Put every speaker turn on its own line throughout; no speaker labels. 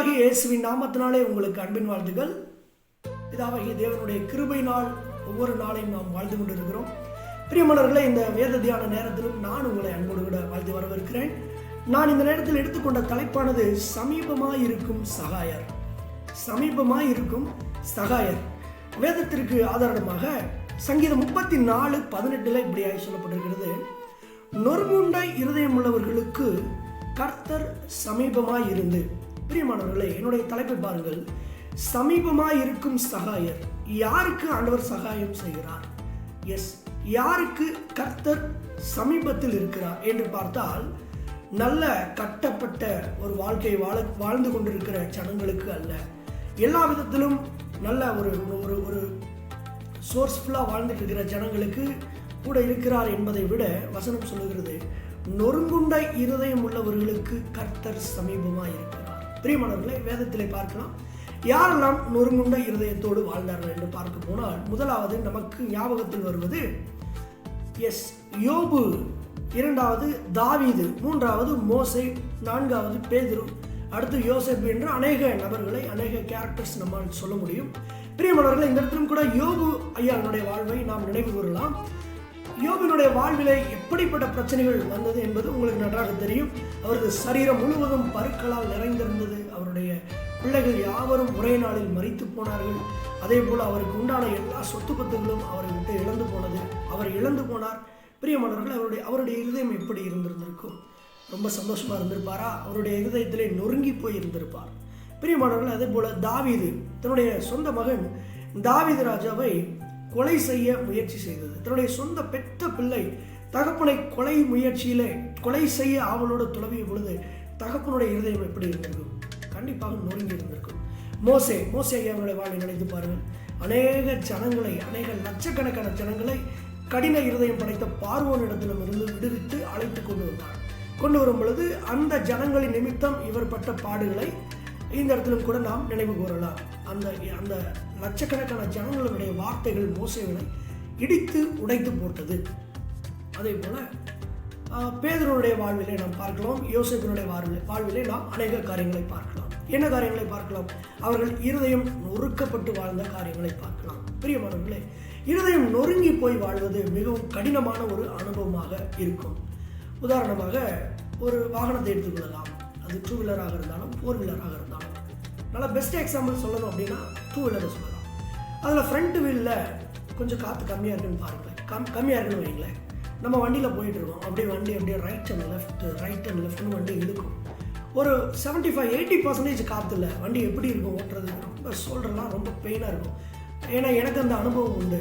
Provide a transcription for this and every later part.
ஆண்டவராகிய இயேசுவின் நாமத்தினாலே உங்களுக்கு அன்பின் வாழ்த்துக்கள். இதாகிய தேவனுடைய கிருபை நாள் ஒவ்வொரு நாளையும் நாம் வாழ்ந்து கொண்டிருக்கிறோம். பிரியமலர்களை இந்த வேத தியான நேரத்திலும் நான் உங்களை அன்போடு கூட வாழ்த்து வரவிருக்கிறேன் நான் இந்த நேரத்தில் எடுத்துக்கொண்ட தலைப்பானது சமீபமாக இருக்கும் சகாயர். சமீபமாக இருக்கும் சகாயர். வேதத்திற்கு ஆதாரமாக சங்கீதம் முப்பத்தி நாலு பதினெட்டுல இப்படியாக சொல்லப்பட்டிருக்கிறது. நொறுமுண்டை இருதயம் உள்ளவர்களுக்கு கர்த்தர் சமீபமாய் இருந்து பிரியமானவர்களே என்னுடைய தலைப்பை பாருங்கள். சமீபமாக இருக்கும் சகாயர் யாருக்கு ஆண்டவர் சகாயம் செய்கிறார்? எஸ் யாருக்கு கர்த்தர் சமீபத்தில் இருக்கிறார் என்று பார்த்தால் நல்ல கட்டப்பட்ட ஒரு வாழ்க்கை வாழ வாழ்ந்து கொண்டிருக்கிற ஜனங்களுக்கு அல்ல. எல்லா விதத்திலும் நல்ல ஒரு ஒரு ஒரு சோர்ஸ்ஃபுல்லாக வாழ்ந்துட்டு இருக்கிற ஜனங்களுக்கு கூட இருக்கிறார் என்பதை விட வசனம் சொல்லுகிறது நொறுங்குண்ட இருதயம் உள்ளவர்களுக்கு கர்த்தர் சமீபமாக இருக்கிறார். பிரியமானவர்களே வேதத்திலே பார்க்கலாம். யாரெல்லாம் நொறுங்குண்ட இருதயத்தோடு வாழ்ந்தார்கள் என்று பார்க்க போனால் முதலாவது நமக்கு ஞாபகத்தில் வருவது எஸ் யோபு இரண்டாவது தாவீது மூன்றாவது மோசை நான்காவது பேதுரு. அடுத்து யோசப் என்று அநேக நபர்களை அநேக கேரக்டர்ஸ் நம்மால் சொல்ல முடியும். பிரியமானவர்கள் இந்த இடத்திலும் கூட யோபு ஐயானுடைய வாழ்வை நாம் நினைவு கூறலாம். யோபினுடைய வாழ்விலே எப்படிப்பட்ட பிரச்சனைகள் வந்தது என்பது உங்களுக்கு நன்றாக தெரியும். அவரது சரீரம் முழுவதும் பருக்களால் நிறைந்திருந்தது. அவருடைய பிள்ளைகள் யாவரும் ஒரே நாளில் மறித்து போனார்கள். அதே போல் அவருக்கு உண்டான எல்லா சொத்து பத்துகளும் அவரை விட்டு இழந்து போனது. அவர் இழந்து போனார். பிரியமானவர்கள் அவருடைய அவருடைய இருதயம் எப்படி இருந்திருந்திருக்கும்? ரொம்ப சந்தோஷமாக இருந்திருப்பாரா? அவருடைய இருதயத்திலே நொறுங்கி போய் இருந்திருப்பார். பிரியமானவர்கள் அதே போல் தாவீது தன்னுடைய சொந்த மகன் தாவீது ராஜாவை கொலை செய்ய முயற்சி செய்தது. தன்னுடைய சொந்த பெற்ற பிள்ளை தகப்பனை கொலை முயற்சியிலே கொலை செய்ய ஆவலோடு துளவிய பொழுது தகப்பனுடைய இருதயம் எப்படி இருந்திருக்கும்? கண்டிப்பாக நொறுங்கி இருந்திருக்கும். மோசே மோசே ஐயாவுடைய வாழ்வை நினைத்து பாருங்கள். அநேக ஜனங்களை அநேக லட்சக்கணக்கான ஜனங்களை கடின இருதயம் படைத்த பார்வோனிடத்திலும் இருந்து விடுவித்து அழைத்து கொண்டு வந்தார். கொண்டு வரும் பொழுது அந்த ஜனங்களின் நிமித்தம் இவர் பட்ட பாடுகளை இந்த இடத்திலும் கூட நாம் நினைவு கூறலாம். அந்த அந்த லட்சக்கணக்கான ஜனங்களுடைய வார்த்தைகள் மோசைகளை இடித்து உடைத்து போட்டது. அதே போல ஆஹ், வாழ்விலே நாம் பார்க்கலாம் யோசிப்பினுடைய வாழ்வில் வாழ்விலே நாம் அநேக காரியங்களை பார்க்கலாம். என்ன காரியங்களை பார்க்கலாம்? அவர்கள் இருதயம் நொறுக்கப்பட்டு வாழ்ந்த காரியங்களை பார்க்கலாம். பிரியமானவர்களே இருதயம் நொறுங்கி போய் வாழ்வது மிகவும் கடினமான ஒரு அனுபவமாக இருக்கும். உதாரணமாக ஒரு வாகனத்தை எடுத்துக்கொள்ளலாம் அது டூ வீலராக இருந்தாலும் ஃபோர் வீலராக இருந்தாலும். நல்லா பெஸ்ட் எக்ஸாம்பிள் சொல்லணும் அப்படின்னா டூ வீலரை சொல்லலாம். அதில் ஃப்ரண்ட் வீலில் கொஞ்சம் காற்று கம்மியாக இருக்குன்னு பாருங்களேன். கம் கம்மியாக இருக்குன்னு வைங்களேன். நம்ம வண்டியில் போயிட்டுருக்கோம் அப்படியே வண்டி அப்படியே right and left right and லெஃப்ட்னு வண்டி இழுக்கும். ஒரு செவன்ட்டி ஃபைவ் எயிட்டி பர்சன்டேஜ் காற்றுல வண்டி எப்படி இருக்கும் ஓட்டுறது ரொம்ப சொல்கிறலாம் ரொம்ப பெயினாக இருக்கும். ஏன்னா எனக்கு அந்த அனுபவம் உண்டு.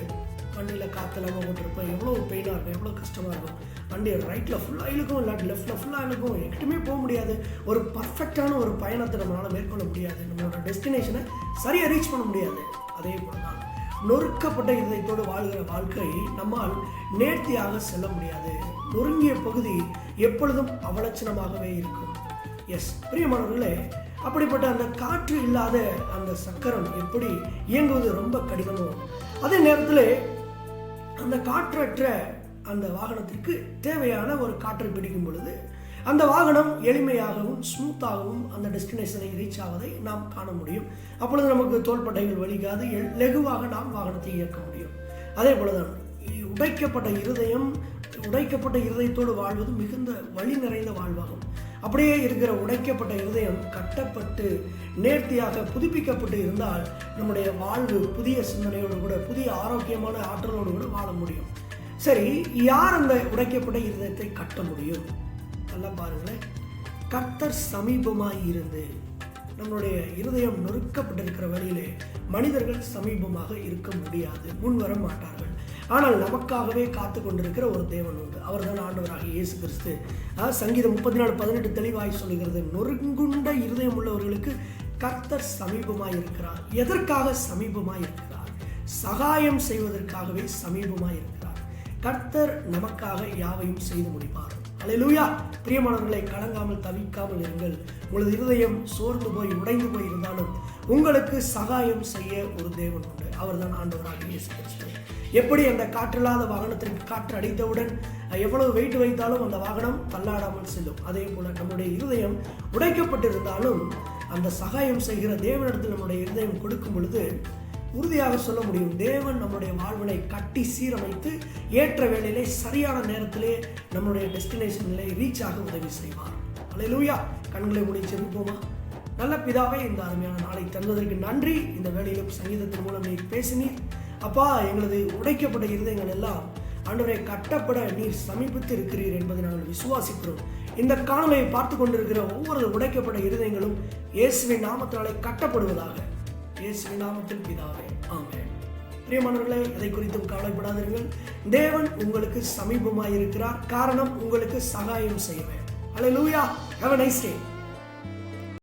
வண்டியில் காற்று இல்லாமல் ஓட்டுறப்ப எவ்வளோ பெயினாக இருக்கும் எவ்வளோ கஷ்டமாக இருக்கும். வண்டி ரைட்டில் ஃபுல்லாக இழுக்கும் இல்லாட்டி லெஃப்ட்டில் ஃபுல்லாக இழுக்கும். எங்கிட்டுமே போக முடியாது. ஒரு பர்ஃபெக்டான ஒரு பயணத்தை நம்மளால் மேற்கொள்ள முடியாது. நம்மளோட டெஸ்டினேஷனை சரியாக ரீச் பண்ண முடியாது. அதே போல தான் நொறுக்கப்பட்ட இதயத்தோடு வாழ்கிற வாழ்க்கை நம்மால் நேர்த்தியாக செல்ல முடியாது. நொறுங்கிய பகுதி எப்பொழுதும் அவலட்சணமாகவே இருக்கும். எஸ் பிரியமானவர்களே அப்படிப்பட்ட அந்த காற்று இல்லாத அந்த சக்கரம் எப்படி இயங்குவது ரொம்ப கடினமோ அதே நேரத்தில் அந்த காற்றற்ற அந்த வாகனத்திற்கு தேவையான ஒரு காற்றை பிடிக்கும் பொழுது அந்த வாகனம் எளிமையாகவும் ஸ்மூத்தாகவும் அந்த டெஸ்டினேஷனை ரீச் ஆவதை நாம் காண முடியும். அப்பொழுது நமக்கு தோள்பட்டைகள் வலிக்காது எ- லெகுவாக நாம் வாகனத்தை இயக்க முடியும். அதே போலதான் உடைக்கப்பட்ட இருதயம் உடைக்கப்பட்ட இருதயத்தோடு வாழ்வது மிகுந்த வழி நிறைந்த வாழ்வாகும். அப்படியே இருக்கிற உடைக்கப்பட்ட இருதயம் கட்டப்பட்டு நேர்த்தியாக புதுப்பிக்கப்பட்டு இருந்தால் நம்முடைய வாழ்வு புதிய சிந்தனையோடு கூட புதிய ஆரோக்கியமான ஆற்றலோடு கூட வாழ முடியும். சரி யார் அந்த உடைக்கப்பட்ட இருதயத்தை கட்ட முடியும்? நல்லா பாருங்களேன் கர்த்தர் சமீபமாய் இருந்து நம்மளுடைய இருதயம் நொறுக்கப்பட்டிருக்கிற வழியிலே மனிதர்கள் சமீபமாக இருக்க முடியாது. முன் வர மாட்டார்கள். ஆனால் நமக்காகவே காத்து கொண்டிருக்கிற ஒரு தேவன் உண்டு. அவர்தான் ஆண்டவராக இயேசு கிறிஸ்து. சங்கீதம் முப்பத்தி நாலு பதினெட்டு தெளிவாய் சொல்லுகிறது. நொறுங்குண்ட இருதயம் உள்ளவர்களுக்கு கர்த்தர் சமீபமாய் இருக்கிறார் எதற்காக சமீபமாய் இருக்கிறார் சகாயம் செய்வதற்காகவே சமீபமாய் இருக்கிறார் கர்த்தர் நமக்காக யாவையும் செய்து முடிப்பார். அலையலூயா பிரியமானவர்களை கலங்காமல் தவிக்காமல் இருங்கள். உங்களது இருதயம் சோர்ந்து போய் உடைந்து போய் இருந்தாலும் உங்களுக்கு சகாயம் செய்ய ஒரு தேவன் உண்டு. அவர்தான் ஆண்டவராக இயேசு கிறிஸ்து. எப்படி அந்த காற்றில்லாத வாகனத்திற்கு காற்று அடித்தவுடன் எவ்வளவு வெயிட் வைத்தாலும் அந்த வாகனம் தள்ளாடாமல் செல்லும். அதே போல நம்முடைய இருதயம் உடைக்கப்பட்டிருந்தாலும் அந்த சகாயம் செய்கிற தேவனிடத்தில் நம்முடைய இருதயம் கொடுக்கும் பொழுது உறுதியாக சொல்ல முடியும் தேவன் நம்முடைய வாழ்வினை கட்டி சீரமைத்து ஏற்ற வேளையிலே சரியான நேரத்திலே நம்முடைய டெஸ்டினேஷனிலே ரீச் ஆக உதவி செய்வார். லூயா கண்களை மூடி செபிப்போமா நல்ல பிதாவே இந்த அருமையான நாளை தந்ததற்கு நன்றி. இந்த வேலையிலும் சங்கீதத்தின் மூலம் நீ பேசினீர். அப்பா எங்களது உடைக்கப்பட்ட இருதயங்கள் எல்லாம் ஆண்டவரை கட்டப்பட நீர் சமீபித்து இருக்கிறீர் என்பதை நாங்கள் விசுவாசிக்கிறோம். இந்த காணொலியை பார்த்து கொண்டிருக்கிற ஒவ்வொரு உடைக்கப்பட்ட இருதயங்களும் இயேசுவின் நாமத்தினாலே கட்டப்படுவதாக. இயேசுவின் நாமத்தில் பிதாவே ஆமே பிரியமானவர்களே எதை குறித்தும் கவலைப்படாதீர்கள் தேவன் உங்களுக்கு சமீபமாயிருக்கிறார். காரணம் உங்களுக்கு சகாயம் செய்வேன். Hallelujah have a nice day